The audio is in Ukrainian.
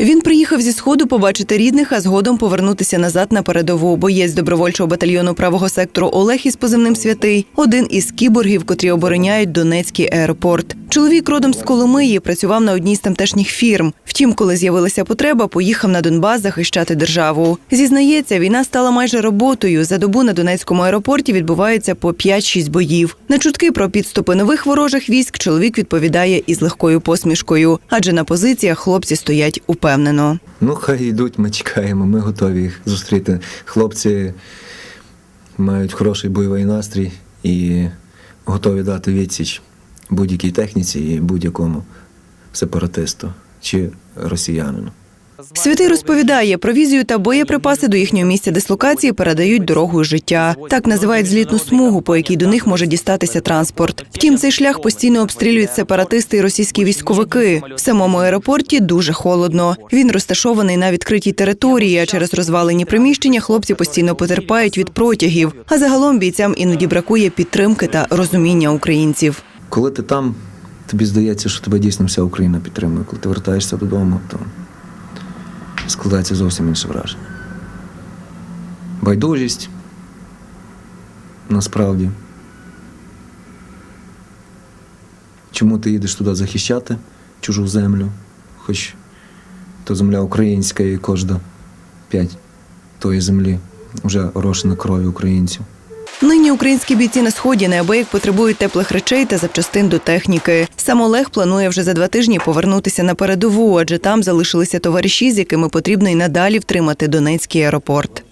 Він приїхав зі сходу побачити рідних, а згодом повернутися назад на передову. Боєць добровольчого батальйону правого сектору Олег із позивним святий один із кіборгів, котрі обороняють Донецький аеропорт. Чоловік родом з Коломиї працював на одній з тамтешніх фірм. Втім, коли з'явилася потреба, поїхав на Донбас захищати державу. Зізнається, війна стала майже роботою. За добу на Донецькому аеропорті відбувається по 5-6 боїв. На чутки про підступи нових ворожих військ чоловік відповідає із легкою посмішкою, адже на позиціях хлопці стоять упевнено. Ну, хай йдуть, ми чекаємо, ми готові їх зустріти. Хлопці мають хороший бойовий настрій і готові дати відсіч будь-якій техніці і будь-якому сепаратисту чи росіянину. Святий розповідає, провізію та боєприпаси до їхнього місця дислокації передають дорогою життя. Так називають злітну смугу, по якій до них може дістатися транспорт. Втім, цей шлях постійно обстрілюють сепаратисти і російські військовики. В самому аеропорті дуже холодно. Він розташований на відкритій території. А через розвалені приміщення хлопці постійно потерпають від протягів. А загалом бійцям іноді бракує підтримки та розуміння українців. Коли ти там, тобі здається, що тебе дійсно вся Україна підтримує. Коли ти вертаєшся додому, то складається зовсім інше враження. Байдужість насправді. Чому ти їдеш туди захищати чужу землю? Хоч то земля українська і кожна п'ять тої землі вже орошена кров'ю українців. Нині українські бійці на сході неабияк потребують теплих речей та запчастин до техніки. Сам Олег планує вже за два тижні повернутися на передову, адже там залишилися товариші, з якими потрібно й надалі втримати Донецький аеропорт.